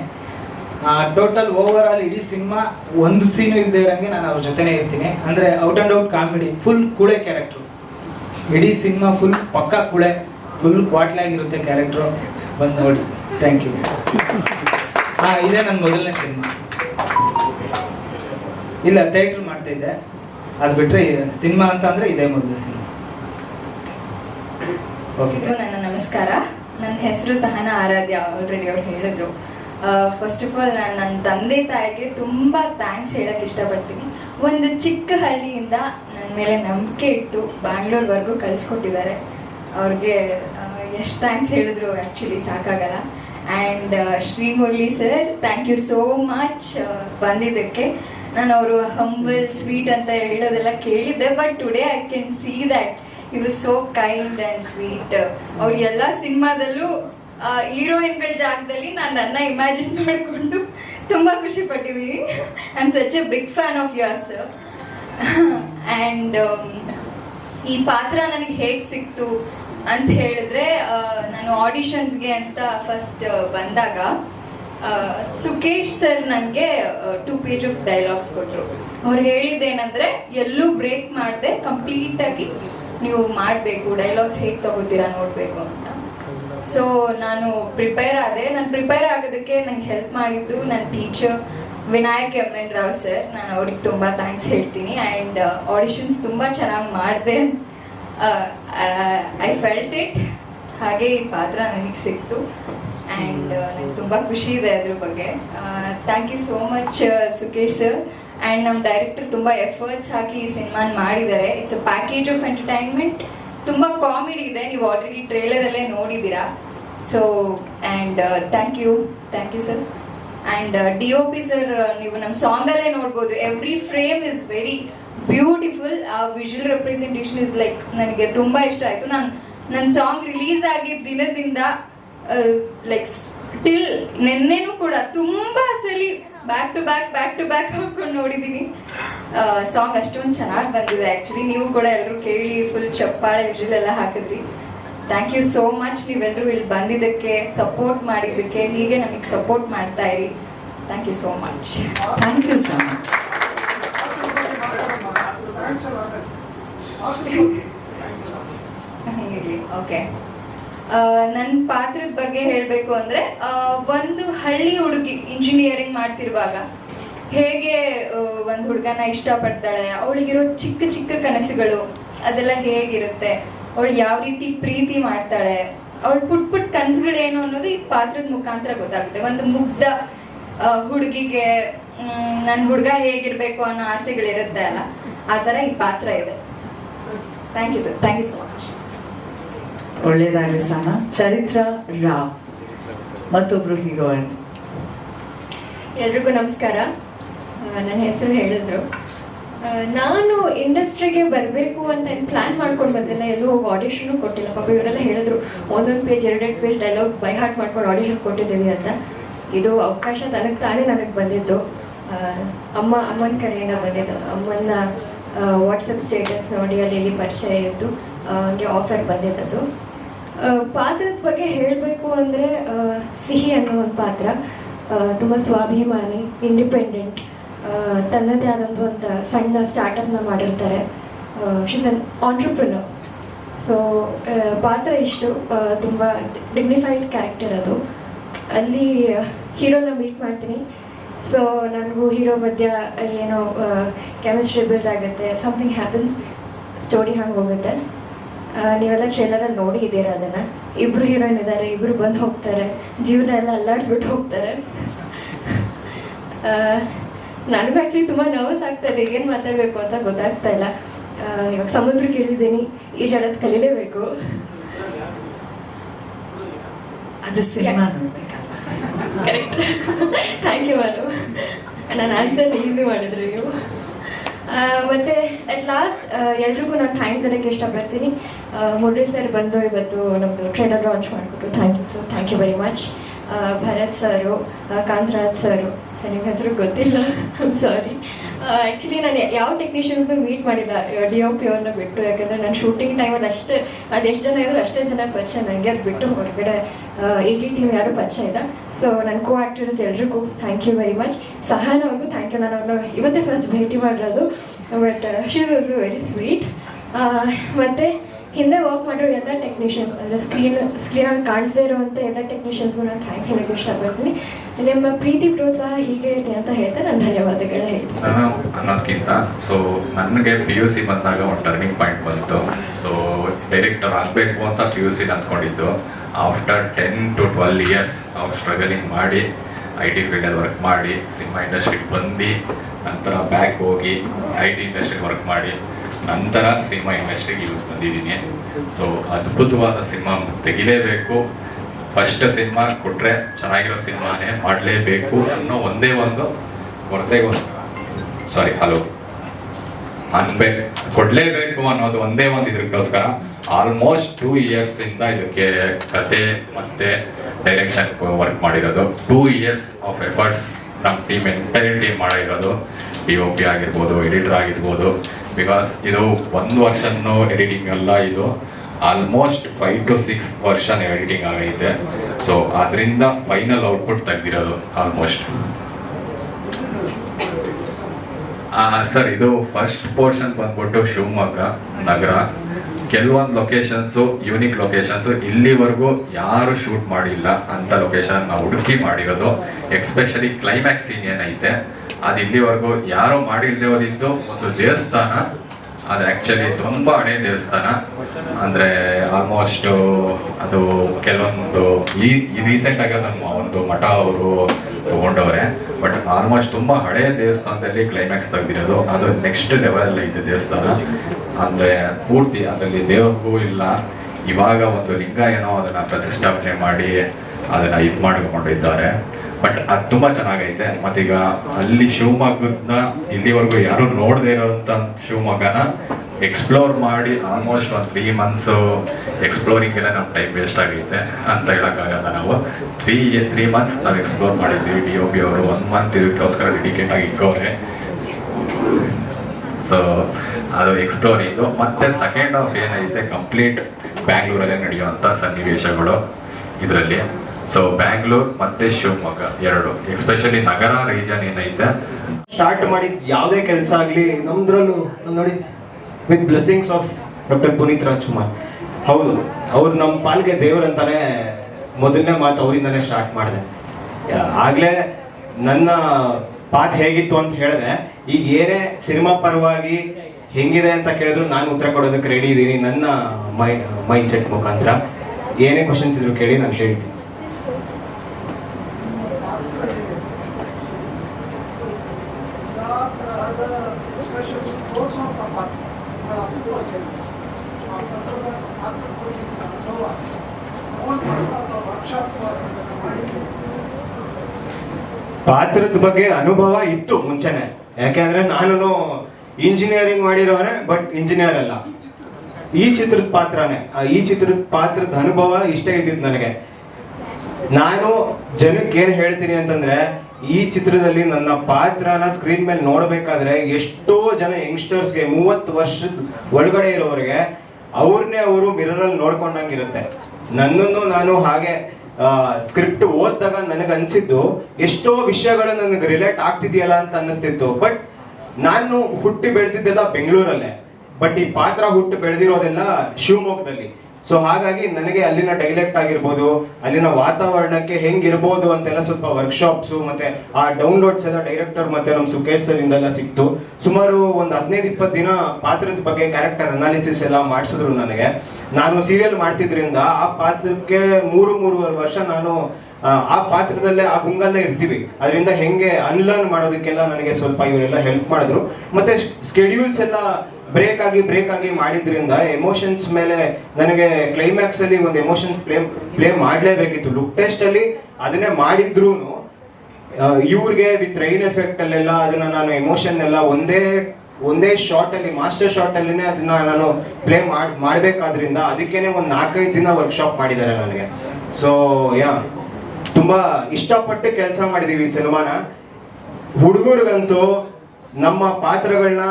ಟೋಟಲ್ ಓವರ್ ಆಲ್ ಇಡೀ ಸಿನಿಮಾ ಒಂದು ಸೀನು ಇಲ್ಲದೆ ಇರೋಂಗೆ ನಾನು ಅವ್ರ ಜೊತೆನೇ ಇರ್ತೀನಿ. ಅಂದರೆ out and out comedy full ಕುಳೆ character ಇಡೀ ಸಿನಿಮಾ ಫುಲ್ ಪಕ್ಕಾ ಕುಳೆ ಫುಲ್ ಕ್ವಾಟ್ಲಾಗಿರುತ್ತೆ ಕ್ಯಾರೆಕ್ಟ್ರು ಬಂದು ನೋಡಿ. ಥ್ಯಾಂಕ್ ಯು ಹಾಂ ಇದೇ ನನ್ನ ಮೊದಲನೇ ಸಿನಿಮಾ ಇಲ್ಲ ಥಿಯೇಟ್ರ್ ಮಾಡ್ತಿದ್ದೆ ಅದು ಬಿಟ್ಟರೆ ಸಿನಿಮಾ ಅಂತ ಅಂದರೆ ಇದೇ ಮೊದಲನೇ ಸಿನಿಮಾ ಓಕೆ ನನ್ನ ನಮಸ್ಕಾರ. ನನ್ನ ಹೆಸರು ಸಹನಾ ಆರಾಧ್ಯ. ಆಲ್ರೆಡಿ ಅವ್ರು ಹೇಳಿದ್ರು. ಫಸ್ಟ್ ಆಫ್ ಆಲ್ ನಾನು ನನ್ನ ತಂದೆ ತಾಯಿಗೆ ತುಂಬ ಥ್ಯಾಂಕ್ಸ್ ಹೇಳಕ್ಕೆ ಇಷ್ಟಪಡ್ತೀನಿ. ಒಂದು ಚಿಕ್ಕ ಹಳ್ಳಿಯಿಂದ ನನ್ನ ಮೇಲೆ ನಂಬಿಕೆ ಇಟ್ಟು ಬ್ಯಾಂಗ್ಳೂರ್ವರೆಗೂ ಕಳಿಸ್ಕೊಟ್ಟಿದ್ದಾರೆ. ಅವ್ರಿಗೆ ಎಷ್ಟು ಥ್ಯಾಂಕ್ಸ್ ಹೇಳಿದ್ರು ಆ್ಯಕ್ಚುಲಿ ಸಾಕಾಗಲ್ಲ. And Shri Murali sir thank you so much ಬಂದಿದ್ದಕ್ಕೆ. ನಾನು ಅವರು ಹಂಬಲ್ ಸ್ವೀಟ್ ಅಂತ ಹೇಳೋದೆಲ್ಲ ಕೇಳಿದ್ದೆ but today I can see that he was so kind and sweet ಅವ್ರು ಎಲ್ಲ ಸಿನಿಮಾದಲ್ಲೂ ಹೀರೋಯಿನ್ಗಳ ಜಾಗದಲ್ಲಿ ನಾನು ನನ್ನ ಇಮ್ಯಾಜಿನ್ ಮಾಡಿಕೊಂಡು ತುಂಬ ಖುಷಿ ಪಟ್ಟಿದ್ದೀನಿ. I am such a big fan of yours and ಈ ಪಾತ್ರ ನನಗೆ ಹೇಗೆ ಸಿಕ್ತು ಅಂತ ಹೇಳಿದ್ರೆ ನಾನು ಆಡಿಷನ್ಸ್ಗೆ ಅಂತ ಫಸ್ಟ್ ಬಂದಾಗ ಸುಕೇಶ್ ಸರ್ ನನಗೆ ಟೂ ಪೇಜ್ ಆಫ್ ಡೈಲಾಗ್ಸ್ ಕೊಟ್ಟರು ಅವ್ರು ಹೇಳಿದ್ದೇನೆಂದರೆ, ಎಲ್ಲೂ ಬ್ರೇಕ್ ಮಾಡದೆ ಕಂಪ್ಲೀಟಾಗಿ ನೀವು ಮಾಡಬೇಕು ಡೈಲಾಗ್ಸ್ ಹೇಗೆ ತಗೋತೀರಾ ನೋಡಬೇಕು ಅಂತ. ಸೊ ನಾನು ಪ್ರಿಪೇರ್ ಆದೆ. ನಾನು ಪ್ರಿಪೇರ್ ಆಗೋದಕ್ಕೆ ನಂಗೆ ಹೆಲ್ಪ್ ಮಾಡಿದ್ದು ನನ್ನ teacher Vinayak M N Rao sir ನಾನು ಅವ್ರಿಗೆ ತುಂಬ ಥ್ಯಾಂಕ್ಸ್ ಹೇಳ್ತೀನಿ. ಆ್ಯಂಡ್ ಆಡಿಷನ್ಸ್ ತುಂಬ ಚೆನ್ನಾಗಿ ಮಾಡಿದೆ. ಐ ಫೆಲ್ಟ್ ಇಟ್ ಹಾಗೆ ಈ ಪಾತ್ರ ನನಗೆ ಸಿಕ್ತು. ಆ್ಯಂಡ್ ನನಗೆ ತುಂಬ ಖುಷಿ ಇದೆ ಅದ್ರ ಬಗ್ಗೆ. Thank you so much Sukesh sir and ನಮ್ಮ ಡೈರೆಕ್ಟರ್ ತುಂಬ ಎಫರ್ಟ್ಸ್ ಹಾಕಿ ಈ ಸಿನಿಮಾನ ಮಾಡಿದ್ದಾರೆ. It's a package of entertainment ತುಂಬ ಕಾಮಿಡಿ ಇದೆ. ನೀವು ಆಲ್ರೆಡಿ ಟ್ರೇಲರಲ್ಲೇ ನೋಡಿದ್ದೀರಾ? So and thank you thank you sir and D O P sir ನೀವು ನಮ್ಮ ಸಾಂಗಲ್ಲೇ ನೋಡ್ಬೋದು. Every frame is very beautiful ಆ ವಿಜುವಲ್ ರೆಪ್ರೆಸೆಂಟೇಷನ್ ಇಸ್ ಲೈಕ್ ನನಗೆ ತುಂಬ ಇಷ್ಟ ಆಯಿತು. ನಾನು ನನ್ನ ಸಾಂಗ್ ರಿಲೀಸ್ ಆಗಿದ್ದ ದಿನದಿಂದ ಲೈಕ್ ಟಿಲ್ ನಿನ್ನೆನೂ ಕೂಡ ತುಂಬ ಸಲಿ back to back back to back ಹಾಕೊಂಡು ನೋಡಿದ್ದೀನಿ ಸಾಂಗ್ ಅಷ್ಟೊಂದು ಚೆನ್ನಾಗಿ ಬಂದಿದೆ. ಆ್ಯಕ್ಚುಲಿ ನೀವು ಕೂಡ ಎಲ್ಲರೂ ಕೇಳಿ ಫುಲ್ ಚಪ್ಪಾಳೆ ಎಲ್ಲ ಹಾಕಿದ್ರಿ. ಥ್ಯಾಂಕ್ ಯು ಸೋ ಮಚ್ ನೀವೆಲ್ಲರೂ ಇಲ್ಲಿ ಬಂದಿದ್ದಕ್ಕೆ ಸಪೋರ್ಟ್ ಮಾಡಿದ್ದಕ್ಕೆ ಹೀಗೆ ನಮಗೆ ಸಪೋರ್ಟ್ ಮಾಡ್ತಾ ಇರಿ. Thank you so much thank you so much ಹಂಗಿರಲಿ okay ನನ್ನ ಪಾತ್ರದ ಬಗ್ಗೆ ಹೇಳಬೇಕು ಅಂದರೆ ಒಂದು ಹಳ್ಳಿ ಹುಡುಗಿ ಇಂಜಿನಿಯರಿಂಗ್ ಮಾಡ್ತಿರುವಾಗ ಹೇಗೆ ಒಂದು ಹುಡುಗನ ಇಷ್ಟಪಡ್ತಾಳೆ, ಅವಳಿಗಿರೋ ಚಿಕ್ಕ ಚಿಕ್ಕ ಕನಸುಗಳು ಅದೆಲ್ಲ ಹೇಗಿರುತ್ತೆ, ಅವಳು ಯಾವ ರೀತಿ ಪ್ರೀತಿ ಮಾಡ್ತಾಳೆ, ಅವಳು ಪುಟ್ ಪುಟ್ ಕನಸುಗಳೇನು ಅನ್ನೋದು ಈ ಪಾತ್ರದ ಮುಖಾಂತರ ಗೊತ್ತಾಗುತ್ತೆ. ಒಂದು ಮುಗ್ಧ ಹುಡುಗಿಗೆ ನನ್ನ ಹುಡುಗ ಹೇಗಿರಬೇಕು ಅನ್ನೋ ಆಸೆಗಳಿರುತ್ತೆ ಅಲ್ಲ, ಆ ಥರ ಈ ಪಾತ್ರ ಇದೆ. Thank you sir thank you so much ಒಳ್ಳೇದಾಗಲಿ ಸಹ ಚರಿತ್ರ ರಾವ್ ಮತ್ತೊಬ್ರು ಹೀರೋಯಿನ್. ಎಲ್ರಿಗೂ ನಮಸ್ಕಾರ. ನನ್ನ ಹೆಸರು ಹೇಳಿದ್ರು. ನಾನು ಇಂಡಸ್ಟ್ರಿಗೆ ಬರಬೇಕು ಅಂತ ಏನು ಪ್ಲಾನ್ ಮಾಡ್ಕೊಂಡು ಬಂದಿಲ್ಲ. ಎಲ್ಲೂ ಹೋಗಿ ಆಡಿಷನು ಕೊಟ್ಟಿಲ್ಲ. ಪಾಪ ಇವರೆಲ್ಲ ಹೇಳಿದ್ರು, ಒಂದೊಂದು ಪೇಜ್ ಎರಡೆರಡು ಪೇಜ್ ಡೈಲಾಗ್ ಬೈ ಹಾರ್ಟ್ ಮಾಡ್ಕೊಂಡು ಆಡಿಷನ್ ಕೊಟ್ಟಿದ್ದೀವಿ ಅಂತ. ಇದು ಅವಕಾಶ ತನಗೆ ತಾನೇ ನನಗೆ ಬಂದಿದ್ದು. ಅಮ್ಮ, ಅಮ್ಮನ ಕಡೆಯಿಂದ ಬಂದಿದ್ದು. ಅಮ್ಮನ ವಾಟ್ಸಪ್ ಸ್ಟೇಟಸ್ ನೋಡಿ, ಅಲ್ಲಿ ಪರಿಚಯ ಇತ್ತು ಹಂಗೆ ಆಫರ್ ಬಂದಿದ್ದದು ಪಾತ್ರದ ಬಗ್ಗೆ ಹೇಳಬೇಕು ಅಂದರೆ ಸಿಹಿ ಅನ್ನೋ ಒಂದು ಪಾತ್ರ. ತುಂಬ ಸ್ವಾಭಿಮಾನಿ ಇಂಡಿಪೆಂಡೆಂಟ್ ತನ್ನದೇ ಆದಂಥ ಒಂದು ಸಣ್ಣ ಸ್ಟಾರ್ಟಪ್ನ ಮಾಡಿರ್ತಾರೆ. ಶೀಸ್ ಅನ್ ಆಂಟ್ರಪ್ರಿನರ್ ಸೊ ಪಾತ್ರ ಇಷ್ಟು ತುಂಬ ಡಿಗ್ನಿಫೈಡ್ ಕ್ಯಾರೆಕ್ಟರ್ ಅದು. ಅಲ್ಲಿ ಹೀರೋನ ಮೀಟ್ ಮಾಡ್ತೀನಿ. ಸೊ ನನಗೂ ಹೀರೋ ಮಧ್ಯ ಏನೋ ಕೆಮಿಸ್ಟ್ರಿ ಬಿಲ್ಡ್ ಆಗುತ್ತೆ ಸಮಥಿಂಗ್ ಹ್ಯಾಪನ್ಸ್ ಸ್ಟೋರಿ ಹಂಗೆ ಹೋಗುತ್ತೆ. ನೀವೆಲ್ಲ ಟ್ರೇಲರಲ್ಲಿ ನೋಡಿ ಇದ್ದೀರಾ ಅದನ್ನ? ಇಬ್ರು ಹೀರೋಯಿನ್ ಇದ್ದಾರೆ ಇಬ್ರು ಬಂದು ಹೋಗ್ತಾರೆ ಜೀವನ ಎಲ್ಲ ಅಲ್ಲಾಡ್ಸ್ಬಿಟ್ಟು ಹೋಗ್ತಾರೆ. ನನಗೂ ಆ್ಯಕ್ಚುಲಿ ತುಂಬ ನರ್ವಸ್ ಆಗ್ತಾ ಇದೆ ಏನು ಮಾತಾಡಬೇಕು ಅಂತ ಗೊತ್ತಾಗ್ತಾ ಇಲ್ಲ. ಇವಾಗ ಇವಾಗ ಕೇಳಿದ್ದೀನಿ ಈ ಈಜಾಡೋದು ಕಲೀಲೇಬೇಕು. ಅದು cinema correct thank you madam ನಾನು ಆನ್ಸರ್ ಈಸಿ ಮಾಡಿದ್ರಿ ನೀವು. ಮತ್ತೆ ಅಟ್ ಲಾಸ್ಟ್ ಎಲ್ರಿಗೂ ನಾನು ಥ್ಯಾಂಕ್ಸ್ ಹೇಳಕ್ಕೆ ಇಷ್ಟಪಡ್ತೀನಿ. ಮುರಳಿ ಸರ್ ಬಂದು ಇವತ್ತು ನಮ್ಮದು ಟ್ರೇಲರ್ ಲಾಂಚ್ ಮಾಡಿಕೊಟ್ರು. Thank you sir thank you very much Bharath sir Kantharaj sir, sir ನಿಮ್ಮ ಹೆಸರು ಗೊತ್ತಿಲ್ಲ. ಸಾರಿ ಆ್ಯಕ್ಚುಲಿ ನಾನು ಯಾವ ಟೆಕ್ನಿಷಿಯನ್ಸು ಮೀಟ್ ಮಾಡಿಲ್ಲ ಡಿ ಒ ಪಿ ಅವ್ರನ್ನ ಬಿಟ್ಟು. ಯಾಕಂದರೆ ನಾನು ಶೂಟಿಂಗ್ ಟೈಮಲ್ಲಿ ಅಷ್ಟೇ ಅದು ಎಷ್ಟು ಜನ ಇದ್ರು ಅಷ್ಟೇ ಜನ ಪರಿಚಯ. ನನಗೆ ಅದು ಬಿಟ್ಟು ಹೊರಗಡೆ ಇಡೀ ಟೀಮ್ ಯಾರು ಪರಿಚಯ ಇಲ್ಲ. ಸೊ ನನ್ನ ಕೋ ಆ್ಯಕ್ಟರ್ಸ್ ಎಲ್ರಿಗೂ thank you very much Sahana ಅವ್ರಿಗೂ ಥ್ಯಾಂಕ್ ಯು ನಾನು ಅವ್ರನ್ನ ಇವತ್ತೇ ಫಸ್ಟ್ ಭೇಟಿ ಮಾಡಿರೋದು. But she was very sweet ಮತ್ತು ಹಿಂದೆ ವರ್ಕ್ ಮಾಡಿರೋ ಎಲ್ಲ ಟೆಕ್ನಿಷಿಯನ್ಸ್ ಅಂದರೆ ಸ್ಕ್ರೀನ್ ಸ್ಕ್ರೀನಲ್ಲಿ ಕಾಣಿಸದೇ ಇರುವಂಥ ಎಲ್ಲ ಟೆಕ್ನಿಷಿಯನ್ಸ್ಗೂ ನಾನು ಥ್ಯಾಂಕ್ಸ್ ಹೇಳೋಕ್ಕೆ ಇಷ್ಟಪಡ್ತೀನಿ. ನಿಮ್ಮ ಪ್ರೀತಿ ಪ್ರೋತ್ಸಾಹ ಹೀಗೆ ಇದೆ ಅಂತ ಹೇಳ್ತಾ ನಾನು ಧನ್ಯವಾದಗಳು ಹೇಳ್ತೀನಿ. ನಾನು ಅನ್ನೋದಕ್ಕಿಂತ ಸೊ ನನಗೆ ಪಿ ಯು ಸಿ ಬಂದಾಗ ಒಂದು ಟರ್ನಿಂಗ್ ಪಾಯಿಂಟ್ ಬಂತು. ಸೊ ಡೈರೆಕ್ಟರ್ ಆಗಬೇಕು ಅಂತ P U C ಅಂದ್ಕೊಂಡಿದ್ದು. After ten to twelve years of struggling ಮಾಡಿ ಐ ಟಿ ಫೀಲ್ಡಲ್ಲಿ ವರ್ಕ್ ಮಾಡಿ ಸಿನಿಮಾ ಇಂಡಸ್ಟ್ರಿಗೆ ಬಂದು, ನಂತರ ಬ್ಯಾಕ್ ಹೋಗಿ ಐ ಟಿ ಇಂಡಸ್ಟ್ರಿಗೆ ವರ್ಕ್ ಮಾಡಿ. ನಂತರ ಸಿನಿಮಾ ಇಂಡಸ್ಟ್ರಿಗೆ ಇವತ್ತು ಬಂದಿದ್ದೀನಿ. ಸೊ ಅದ್ಭುತವಾದ ಸಿನಿಮಾ ತೆಗಿಲೇಬೇಕು. ಫಸ್ಟ್ ಸಿನಿಮಾ ಕೊಟ್ಟರೆ ಚೆನ್ನಾಗಿರೋ ಸಿನಿಮಾನೇ ಮಾಡಲೇಬೇಕು ಅನ್ನೋ ಒಂದೇ ಒಂದು ಕೊರತೆಗೋಸ್ಕರ. Sorry hello. ಅನ್ಬೇಕು ಕೊಡಲೇಬೇಕು ಅನ್ನೋದು ಒಂದೇ ಒಂದು ಇದಕ್ಕೋಸ್ಕರ ಆಲ್ಮೋಸ್ಟ್ ಟೂ ಇಯರ್ಸ್ ಇಂದ ಇದಕ್ಕೆ ಕತೆ ಮತ್ತು ಡೈರೆಕ್ಷನ್ ವರ್ಕ್ ಮಾಡಿರೋದು. ಟೂ ಇಯರ್ಸ್ ಆಫ್ ಎಫರ್ಟ್ಸ್ ನಮ್ಮ ಟೀಮ್ ಎಂಟೈರ್ ಟೀಮ್ ಮಾಡಿರೋದು. ಡಿ ಒ ಪಿ ಆಗಿರ್ಬೋದು ಎಡಿಟರ್ ಆಗಿರ್ಬೋದು. ಬಿಕಾಸ್ ಇದು ಒಂದು ವರ್ಷನೂ ಎಡಿಟಿಂಗ್ ಅಲ್ಲ ಇದು. Almost five to six version editing ಆಗೈತೆ. ಸೊ ಅದರಿಂದ ಫೈನಲ್ ಔಟ್ಪುಟ್ ತೆಗ್ದಿರೋದು ಆಲ್ಮೋಸ್ಟ್ ಸರ್ ಇದು ಫಸ್ಟ್ ಪೋರ್ಷನ್ ಬಂದ್ಬಿಟ್ಟು ಶಿವಮೊಗ್ಗ ನಗರ. ಕೆಲವೊಂದು ಲೊಕೇಶನ್ಸು ಯೂನಿಕ್ ಲೊಕೇಶನ್ಸು ಇಲ್ಲಿವರೆಗೂ ಯಾರು ಶೂಟ್ ಮಾಡಿಲ್ಲ ಅಂತ ಲೊಕೇಶನ್ ನಾವು ಹುಡುಕಿ ಮಾಡಿರೋದು. ಎಕ್ಸ್ಪೆಷಲಿ ಕ್ಲೈಮ್ಯಾಕ್ಸ್ ಸೀನ್ ಏನೈತೆ. ಅದು ಇಲ್ಲಿವರೆಗೂ ಯಾರೋ ಮಾಡಿಲ್ದೇ ಹೋದಿದ್ದು ಒಂದು ದೇವಸ್ಥಾನ. ಅದು ಆ್ಯಕ್ಚುಲಿ ತುಂಬ ಹಳೆ ದೇವಸ್ಥಾನ. ಅಂದರೆ ಆಲ್ಮೋಸ್ಟ್ ಅದು ಕೆಲವೊಂದು ಈ ರೀಸೆಂಟಾಗಿ ಅದನ್ನು ಒಂದು ಮಠ ಅವರು ತೊಗೊಂಡವ್ರೆ. ಬಟ್ ಆಲ್ಮೋಸ್ಟ್ ತುಂಬ ಹಳೆ ದೇವಸ್ಥಾನದಲ್ಲಿ ಕ್ಲೈಮ್ಯಾಕ್ಸ್ ತೆಗೆದಿರೋದು. ಅದು ನೆಕ್ಸ್ಟ್ ಲೆವೆಲ್ ಇದೆ ದೇವಸ್ಥಾನ. ಅಂದರೆ ಪೂರ್ತಿ ಅದರಲ್ಲಿ ದೇವರಿಗೂ ಇಲ್ಲ. ಇವಾಗ ಒಂದು ಲಿಂಗ ಏನೋ ಅದನ್ನು ಪ್ರತಿಷ್ಠಾಪನೆ ಮಾಡಿ ಅದನ್ನು ಇದು ಮಾಡಿಕೊಂಡಿದ್ದಾರೆ ಬಟ್ ಅದು ತುಂಬ ಚೆನ್ನಾಗೈತೆ. ಮತ್ತೀಗ ಅಲ್ಲಿ ಶಿವಮೊಗ್ಗದ ಇಲ್ಲಿವರೆಗೂ ಯಾರು ನೋಡದೇ ಇರೋಂಥ ಶಿವಮೊಗ್ಗನ ಎಕ್ಸ್ಪ್ಲೋರ್ ಮಾಡಿ ಆಲ್ಮೋಸ್ಟ್ ಒಂದು ತ್ರೀ ಮಂತ್ಸು ಎಕ್ಸ್ಪ್ಲೋರಿಂಗ್ ಎಲ್ಲ ನಮ್ಮ ಟೈಮ್ ವೇಸ್ಟ್ ಆಗೈತೆ ಅಂತ ಹೇಳೋಕ್ಕಾಗಲ್ಲ ನಾವು. ತ್ರೀ ತ್ರೀ ಮಂತ್ಸ್ ನಾವು ಎಕ್ಸ್ಪ್ಲೋರ್ ಮಾಡಿದ್ವಿ. ಡಿ ಒ ಬಿ ಅವರು ಒನ್ ಮಂತ್ ಇದಕ್ಕೋಸ್ಕರ ಡೆಡಿಕೇಟ್ ಆಗಿ ಇಕ್ಕವ್ರೆ ಸೊ ಅದು ಎಕ್ಸ್ಪ್ಲೋರಿಂಗ್ ಮತ್ತೆ ಸೆಕೆಂಡ್ ಆಫ್ ಏನೈತೆ? ಕಂಪ್ಲೀಟ್ ಬ್ಯಾಂಗ್ಳೂರಲ್ಲೇ ನಡೆಯುವಂಥ ಸನ್ನಿವೇಶಗಳು ಇದರಲ್ಲಿ. ಸೊ ಬ್ಯಾಂಗ್ಳೂರ್ ಮತ್ತೆ ಶಿವಮೊಗ್ಗ ಎರಡು ಎಸ್ಪೆಷಲಿ ನಗರ ರೀಜನ್ ಏನೈತೆ? ಸ್ಟಾರ್ಟ್ ಮಾಡಿದ ಯಾವುದೇ ಕೆಲಸ ಆಗಲಿ, ನಮ್ದ್ರಲ್ಲೂ ನೋಡಿ with blessings of doctor Puneeth Rajkumar ಹೌದು, ಅವ್ರು ನಮ್ಮ ಪಾಲ್ಗೆ ದೇವರಂತಾನೆ ಮೊದಲನೇ ಮಾತು ಅವರಿಂದನೇ ಸ್ಟಾರ್ಟ್ ಮಾಡಿದೆ. ಆಗಲೇ ನನ್ನ ಪಾತ್ ಹೇಗಿತ್ತು ಅಂತ ಹೇಳಿದೆ, ಈಗ ಏನೇ ಸಿನಿಮಾ ಪರವಾಗಿ ಹೆಂಗಿದೆ ಅಂತ ಕೇಳಿದ್ರು ನಾನು ಉತ್ತರ ಕೊಡೋದಕ್ಕೆ ರೆಡಿ ಇದ್ದೀನಿ ನನ್ನ ಮೈ ಮೈಂಡ್ ಸೆಟ್ ಮುಖಾಂತರ. ಏನೇ ಕ್ವಶನ್ಸ್ ಇದ್ರು ಕೇಳಿ ನಾನು ಹೇಳ್ತೀನಿ. ಪಾತ್ರದ ಬಗ್ಗೆ ಅನುಭವ ಇತ್ತು ಮುಂಚೆನೆ. ಯಾಕೆಂದ್ರೆ ನಾನು ಇಂಜಿನಿಯರಿಂಗ್ ಮಾಡಿರೋನೆ ಬಟ್ ಇಂಜಿನಿಯರ್ ಅಲ್ಲ. ಈ ಚಿತ್ರದ ಪಾತ್ರನೇ ಈ ಚಿತ್ರದ ಪಾತ್ರದ ಅನುಭವ ಇಷ್ಟ ಇದ್ದಿದ್ದು ನನಗೆ. ನಾನು ಜನಕ್ಕೆ ಏನು ಹೇಳ್ತೀನಿ ಅಂತಂದ್ರೆ, ಈ ಚಿತ್ರದಲ್ಲಿ ನನ್ನ ಪಾತ್ರನ ಸ್ಕ್ರೀನ್ ಮೇಲೆ ನೋಡಬೇಕಾದ್ರೆ ಎಷ್ಟೋ ಜನ ಯಂಗ್ಸ್ಟರ್ಸ್ಗೆ ಮೂವತ್ತು ವರ್ಷದ ಒಳಗಡೆ ಇರೋರಿಗೆ ಅವ್ರನ್ನೇ ಅವರು ಮಿರರಲ್ಲಿ ನೋಡ್ಕೊಂಡಂಗಿರುತ್ತೆ. ನನ್ನನ್ನು ನಾನು ಹಾಗೆ ಸ್ಕ್ರಿಪ್ಟ್ ಓದಿದಾಗ ನನಗೆ ಅನಿಸಿದ್ದು, ಎಷ್ಟೋ ವಿಷಯಗಳು ನನಗೆ ರಿಲೇಟ್ ಆಗ್ತಿದೆಯಲ್ಲ ಅಂತ ಅನ್ನಿಸ್ತಿತ್ತು. ಬಟ್ ನಾನು ಹುಟ್ಟಿ ಬೆಳೆದಿದ್ದೆಲ್ಲ ಬೆಂಗಳೂರಲ್ಲೇ. ಬಟ್ ಈ ಪಾತ್ರ ಹುಟ್ಟು ಬೆಳೆದಿರೋದೆಲ್ಲ ಶಿವಮೊಗ್ಗದಲ್ಲಿ. ಸೊ ಹಾಗಾಗಿ ನನಗೆ ಅಲ್ಲಿನ ಡೈಲೆಕ್ಟ್ ಆಗಿರ್ಬೋದು, ಅಲ್ಲಿನ ವಾತಾವರಣಕ್ಕೆ ಹೆಂಗಿರ್ಬೋದು ಅಂತೆಲ್ಲ ಸ್ವಲ್ಪ ವರ್ಕ್ಶಾಪ್ಸು ಮತ್ತೆ ಆ ಡೌನ್ಲೋಡ್ಸ್ ಎಲ್ಲ ಡೈರೆಕ್ಟರ್ ಮತ್ತೆ ನಮ್ಮ ಇಂದೆಲ್ಲ ಸಿಕ್ತು. ಸುಮಾರು ಒಂದು ಹದಿನೈದು ಇಪ್ಪತ್ತು ದಿನ ಪಾತ್ರದ ಬಗ್ಗೆ ಕ್ಯಾರೆಕ್ಟರ್ ಅನಾಲಿಸಿಸ್ ಎಲ್ಲ ಮಾಡಿಸಿದ್ರು ನನಗೆ. ನಾನು ಸೀರಿಯಲ್ ಮಾಡ್ತಿದ್ರಿಂದ ಆ ಪಾತ್ರಕ್ಕೆ ಮೂರು ಮೂರುವರೆ ವರ್ಷ ನಾನು ಆ, ಪಾತ್ರದಲ್ಲೇ ಆ ಗುಂಗಲ್ಲೇ ಇರ್ತೀವಿ. ಅದರಿಂದ ಹೆಂಗೆ ಅನ್ಲರ್ನ್ ಮಾಡೋದಕ್ಕೆಲ್ಲ ನನಗೆ ಸ್ವಲ್ಪ ಇವರೆಲ್ಲ ಹೆಲ್ಪ್ ಮಾಡಿದ್ರು. ಮತ್ತೆ ಸ್ಕೆಡ್ಯೂಲ್ಸ್ ಎಲ್ಲ ಬ್ರೇಕ್ ಆಗಿ ಬ್ರೇಕ್ ಆಗಿ ಮಾಡಿದ್ರಿಂದ ಎಮೋಷನ್ಸ್ ಮೇಲೆ ನನಗೆ ಕ್ಲೈಮ್ಯಾಕ್ಸ್ ಅಲ್ಲಿ ಒಂದು ಎಮೋಷನ್ಸ್ ಪ್ಲೇ ಪ್ಲೇ ಮಾಡಲೇಬೇಕಿತ್ತು. ಲುಕ್ ಟೆಸ್ಟ್ ಅಲ್ಲಿ ಅದನ್ನೇ ಮಾಡಿದ್ರು ಇವ್ರಿಗೆ ವಿತ್ ರೈನ್ ಎಫೆಕ್ಟ್ ಅಲ್ಲೆಲ್ಲ ಅದನ್ನ ನಾನು ಎಮೋಷನ್ ಎಲ್ಲ ಒಂದೇ ಒಂದೇ ಶಾರ್ಟಲ್ಲಿ ಮಾಸ್ಟರ್ ಶಾರ್ಟ್ ಅಲ್ಲಿನೇ ಅದನ್ನ ನಾನು ಪ್ಲೇ ಮಾಡಿ ಮಾಡಬೇಕಾದ್ರಿಂದ ಅದಕ್ಕೇನೆ ಒಂದು ನಾಲ್ಕೈದು ದಿನ ವರ್ಕ್ಶಾಪ್ ಮಾಡಿದ್ದಾರೆ ನನಗೆ. ಸೊ ಯಾ ತುಂಬಾ ಇಷ್ಟಪಟ್ಟು ಕೆಲಸ ಮಾಡಿದೀವಿ ಈ ಸಿನಿಮಾನ. ಹುಡುಗರಿಗಂತೂ ನಮ್ಮ ಪಾತ್ರಗಳನ್ನ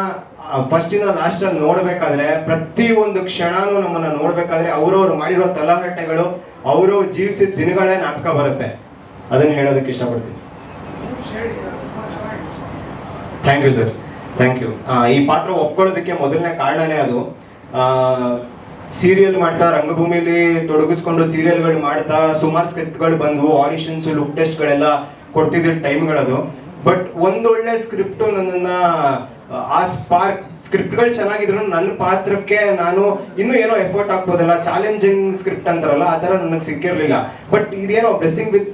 ಫಸ್ಟ್ ಲಾಸ್ಟಲ್ಲಿ ಲಾಸ್ಟ್ ಅಲ್ಲಿ ನೋಡ್ಬೇಕಾದ್ರೆ ಪ್ರತಿ ಒಂದು ಕ್ಷಣನೂ ನಮ್ಮನ್ನ ನೋಡಬೇಕಾದ್ರೆ ಅವರವ್ರು ಮಾಡಿರೋ ತಲಹಟ್ಟೆಗಳು ಅವರು ಜೀವಿಸಿದ ದಿನಗಳೇ ನಾಟಕ ಬರುತ್ತೆ. ಅದನ್ನ ಹೇಳೋದಕ್ಕೆ ಇಷ್ಟಪಡ್ತೀನಿ. Thank you sir thank you ಈ ಪಾತ್ರ ಒಪ್ಕೊಳ್ಳೋದಕ್ಕೆ ಮೊದಲನೇ ಕಾರಣನೇ ಅದು. ಸೀರಿಯಲ್ ಮಾಡ್ತಾ, ರಂಗಭೂಮಿಲಿ ತೊಡಗಿಸ್ಕೊಂಡು ಸೀರಿಯಲ್ಗಳು ಮಾಡ್ತಾ, ಸುಮಾರು ಸ್ಕ್ರಿಪ್ಟ್ಗಳು ಬಂದವು ಆಡಿಷನ್ಸ್ ಲುಕ್ ಟೆಸ್ಟ್ಗಳೆಲ್ಲ ಕೊಡ್ತಿದ್ದ ಟೈಮ್ಗಳದು ಬಟ್ ಒಂದೊಳ್ಳೆ ಸ್ಕ್ರಿಪ್ಟು ನನ್ನನ್ನ ಆ ಸ್ಪಾರ್ಕ್ ಸ್ಕ್ರಿಪ್ಟ್ಗಳು ಚೆನ್ನಾಗಿದ್ರು, ನನ್ನ ಪಾತ್ರಕ್ಕೆ ನಾನು ಇನ್ನೂ ಏನೋ ಎಫರ್ಟ್ ಹಾಕ್ಬೋದಲ್ಲ ಚಾಲೆಂಜಿಂಗ್ ಸ್ಕ್ರಿಪ್ಟ್ ಅಂತಾರಲ್ಲ, ಆ ಥರ ನನಗೆ ಸಿಕ್ಕಿರಲಿಲ್ಲ. ಬಟ್ ಇದೇನೋ ಬ್ಲೆಸ್ಸಿಂಗ್ ವಿತ್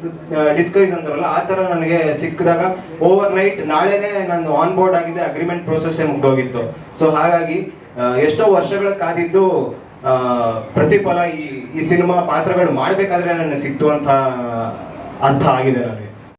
ಡಿಸ್ಕೈಸ್ ಅಂತಾರಲ್ಲ, ಆ ಥರ ನನಗೆ ಸಿಕ್ಕಿದಾಗ ಓವರ್ ನೈಟ್ ನಾಳೆನೇ ನಾನು ಆನ್ ಬೋರ್ಡ್ ಆಗಿದೆ ಅಗ್ರಿಮೆಂಟ್ ಪ್ರೋಸೆಸ್ಸೇ ಮುಗ್ದೋಗಿತ್ತು. ಸೊ ಹಾಗಾಗಿ ಎಷ್ಟೋ ವರ್ಷಗಳ ಕಾದಿದ್ದು ಪ್ರತಿಫಲ ಈ ಈ ಸಿನಿಮಾ ಪಾತ್ರಗಳು ಮಾಡಬೇಕಾದ್ರೆ ನನಗೆ ಸಿಕ್ತು ಅಂತ ಅರ್ಥ ಆಗಿದೆ ನನಗೆ.